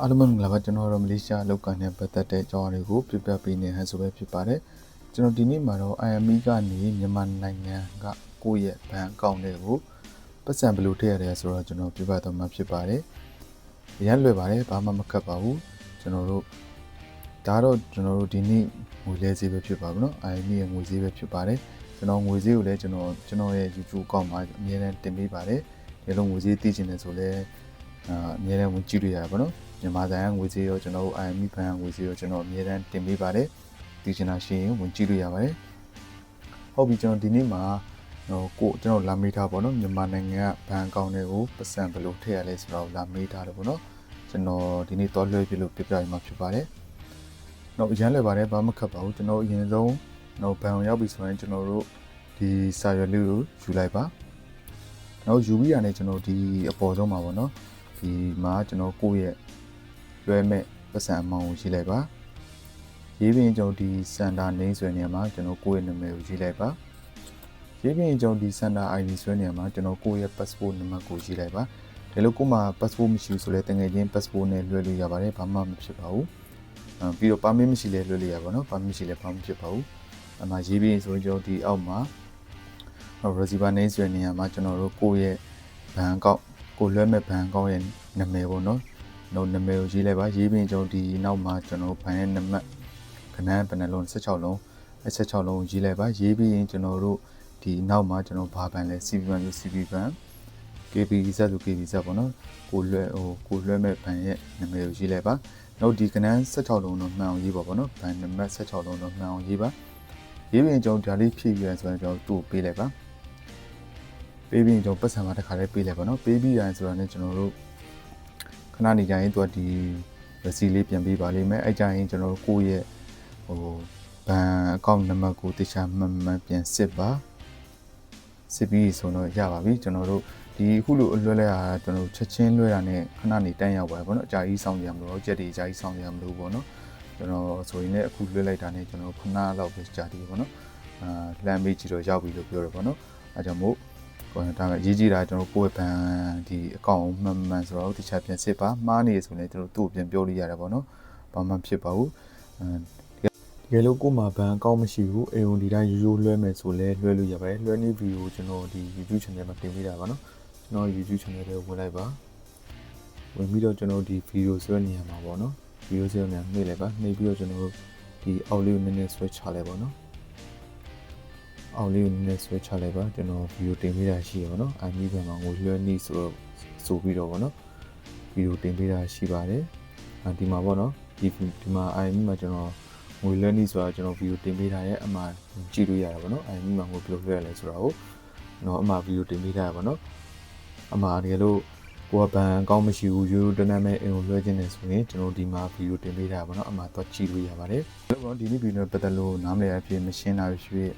အားလုံးပဲမင်္ဂလာပါကျွန်တော်တို့မလေးရှားလောက်ကန်နဲ့ပတ်သက်တဲ့အကြောင်းအရာတွေကိုပြပြပေးနေဟန်ဆိုပဲဖြစ်ပါတယ်ကျွန်တော်ဒီနေ့မှာတော့ IME ကနေမြန်မာနိုင်ငံကကိုယ့်ရဲ့ဘဏ်အကောင့်တွေကိုပတ်စံဘယ်လိုထည့်ရတယ်ဆိုတော့ကျွန်တော်ပြပြတော့မှာဖြစ်ပါတယ်ရမ်းလွယ်ပါတယ်ဘာမှမခက်ပါဘူးကျွန်တော်တို့ဒါတော့ကျွန်တော်တို့ဒီနေ့ငွေလဲဈေးပဲဖြစ်ပါဘူးเนาะ IME ရဲ့ငွေဈေးပဲဖြစ်ပါတယ်ကျွန်တော်ငွေဈေးကိုလည်းကျွန်တော်ကျွန်တော်ရဲ့ YouTube အကောင့်မှာအမြဲတမ်းတင်ပေးပါတယ်ဒီလိုငွေဈေးသိချင်တယ်ဆိုလည်းအာအမြဲတမ်းဝင်ကြည့်လို့ရတယ်ပေါ့နော် မြန်မာတိုင်းငွေကြေးရောကျွန်တော်တို့ IME ဘဏ်ငွေကြေးရောကျွန်တော်အမြဲတမ်းတင်ပေးပါတယ်ဒီချင်တာရှိရင်ဝင်ကြည့်လို့ရပါတယ်ဟုတ်ပြီကျွန်တော်ဒီနေ့မှာဟိုကိုကျွန်တော်လာမေးထားပါတော့မြန်မာနိုင်ငံကဘဏ်အကောင့်တွေကိုပတ်စံဘယ်လိုထည့်ရလဲဆိုတော့လာမေးထားတယ်ပေါ့နော်ကျွန်တော်ဒီနေ့တော့လွှဲပြလို့ပြပြရမှာဖြစ်ပါတယ်တော့အရန်လွယ်ပါတယ်ဘာမှခက်ပါဘူးကျွန်တော်အရင်ဆုံးတော့ဘဏ်ကိုရောက်ပြီဆိုရင်ကျွန်တော်တို့ဒီစာရွက်လေးကိုယူလိုက်ပါနောက်ယူပြီးရတဲ့ကျွန်တော်ဒီအပေါ်ဆုံးမှာပေါ့နော်ဒီမှာကျွန်တော်ကိုယ့်ရဲ့ လွှဲမဲ့ပတ်စံအမောင်းကိုရေးလိုက်ပါရေးပြီးရင်ကျွန်တော်ဒီစန်တာနေဆိုတဲ့နေရာမှာကျွန်တော်ကိုယ့်ရဲ့နာမည်ကိုရေးလိုက်ပါရေးပြီးရင်ကျွန်တော်ဒီစန်တာ ID ဆိုတဲ့နေရာမှာကျွန်တော်ကိုယ့်ရဲ့ passport နံပါတ်ကိုရေးလိုက်ပါဒီလိုကိုမှ passport မရှိဘူးဆိုလဲတကယ်ချင်း passport နဲ့လွှဲလို့ရပါတယ်ဘာမှမဖြစ်ပါဘူးအဲပြီးတော့ permit မရှိလဲလွှဲလို့ရပါတော့ permit မရှိလဲဘာမှမဖြစ်ပါဘူးအမှရေးပြီးရင်ဆိုရင်ကျွန်တော်ဒီအောက်မှာ receiver name ဆိုတဲ့နေရာမှာကျွန်တော်တို့ကိုယ့်ရဲ့ဘဏ်အကောင့်ကိုလွှဲမဲ့ဘဏ်အကောင့်ရဲ့နာမည်ပေါ့နော် တော့နာမည်ကိုရေးလိုက်ပါရေးပြီးရင်ကျွန်တော်ဒီနောက်မှာကျွန်တော်ဘန်ရဲ့နံပါတ်ခဏဘယ်နှလုံး16လုံးအဲ16လုံးကိုရေးလိုက်ပါရေးပြီးရင်ကျွန်တော်တို့ဒီနောက်မှာကျွန်တော်ဘာဘန်လဲ CB ဘန်ဆို CB ဘန် KB ဇက်ဆို KB ဇက်ပေါ့နော်ကိုလွှဲဟိုကိုလွှဲမဲ့ဘန်ရဲ့နာမည်ကိုရေးလိုက်ပါနောက်ဒီကနန်း16လုံးတော့မှန်အောင်ရေးပါပေါ့နော်ဘန်နံပါတ်16လုံးတော့မှန်အောင်ရေးပါရေးပြီးရင်ကျွန်တော်ဒါလေးဖြည့်ရဆိုရင်ကျွန်တော်သူ့ကိုပေးလိုက်ပါပေးပြီးရင်ကျွန်တော်ပတ်စံမှာတစ်ခါလေးပေးလိုက်ပါနော်ပေးပြီးရင်ဆိုတော့ねကျွန်တော်တို့ ခဏနေကြရင်သူကဒီ receipt လေးပြန်ပေးပါလိမ့်မယ်အဲ့ကြရင်ကျွန်တော်တို့ကိုယ့်ရဲ့ဟိုဘဏ်အကောင့်နံပါတ်ကိုတခြားမှန်မှန်ပြန်စစ်ပါစစ်ပြီးဆိုတော့ရပါပြီကျွန်တော်တို့ဒီခုလိုအလွှဲလဲတာကျွန်တော်တို့ချက်ချင်းလွှဲတာနဲ့ခဏနေတန်းရောက်ပါတယ်ဗောနော်အကြာကြီးစောင့်ကြရမလို့ကြက်တွေအကြာကြီးစောင့်ကြရမလို့ဗောနော်ကျွန်တော်ဆိုရင်လည်းအခုလွှဲလိုက်တာနဲ့ကျွန်တော်ခဏလောက်ပဲကြာသေးဗောနော်အာလမ်းမေးကြည့်တော့ရောက်ပြီလို့ပြောရဗောနော်အဲကြောင့်မို့ဟို ဒါကအရေးကြီးတာကျွန်တော်ကိုယ့်ရဲ့ဘန်ဒီအကောင့်မှန်မှန်ဆိုတော့တခြားပြန်စစ်ပါမှားနေဆိုရင်ကျွန်တော်သူ့ကိုပြန်ပြောလို့ရတယ်ပေါ့နော်ဘာမှဖြစ်ပါဘူးအဲဒီတကယ်လို့ကိုယ်မှာဘန်အကောင့်မရှိဘူးအိမ်ဝင်ဒီတိုင်းရိုးရိုးလွှဲမယ်ဆိုလဲလွှဲလို့ရပါတယ်လွှဲနေဗီဒီယိုကျွန်တော်ဒီ YouTube channel မှာတင်ပေးတာပါနော်ကျွန်တော် YouTube channel လေးဝင်လိုက်ပါဝင်ပြီးတော့ကျွန်တော်ဒီဗီဒီယိုဆွဲနေရမှာပေါ့နော်ဗီဒီယိုဆွဲနေနှိပ်လိုက်ပါနှိပ်ပြီးတော့ကျွန်တော်ဒီအောက်လေးကိုနည်းနည်းဆွဲချလိုက်ပါနော် အောင်လေးကိုနည်းနည်းဆွဲချလိုက်ပါကျွန်တော်ဗီဒီယိုတင်ပေးတာရှိရပါတော့အမီးဘန်မှာငိုလွှဲနေဆိုတော့ဆိုပြီးတော့ဗောနော်ဗီဒီယိုတင်ပေးတာရှိပါတယ်အဒီမှာဗောနော်ဒီဒီမှာ IME မှာကျွန်တော်ငွေလွှဲနေဆိုတာကျွန်တော်ဗီဒီယိုတင်ပေးတာရဲ့အမှကြည့်လို့ရတာဗောနော် IME မှာငွေဘယ်လိုလွှဲရလဲဆိုတာကိုတော့အမှဗီဒီယိုတင်ပေးတာဗောနော်အမှတကယ်လို့ကိုကဘန်အကောင့်မရှိဘူးရိုးရိုးတန်းတန်းပဲအင်ကိုလွှဲခြင်းနေဆိုရင်ကျွန်တော်ဒီမှာဗီဒီယိုတင်ပေးတာဗောနော်အမှတော့ကြည့်လို့ရပါတယ်အဲ့တော့ဒီနေ့ဗီဒီယိုပတ်သက်လို့နားမလည်အဖြစ်မရှင်းတာဖြစ်ဖြစ်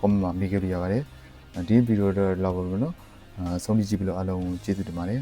ကွန်မန့်မှာမိခဲ့လို့ရပါတယ်ဒီဗီဒီယိုတော့လောက်ပါဘူးနော်အာဆုံးဖြတ်ကြည့်ပြီးတော့အားလုံးကျေးဇူးတင်ပါတယ်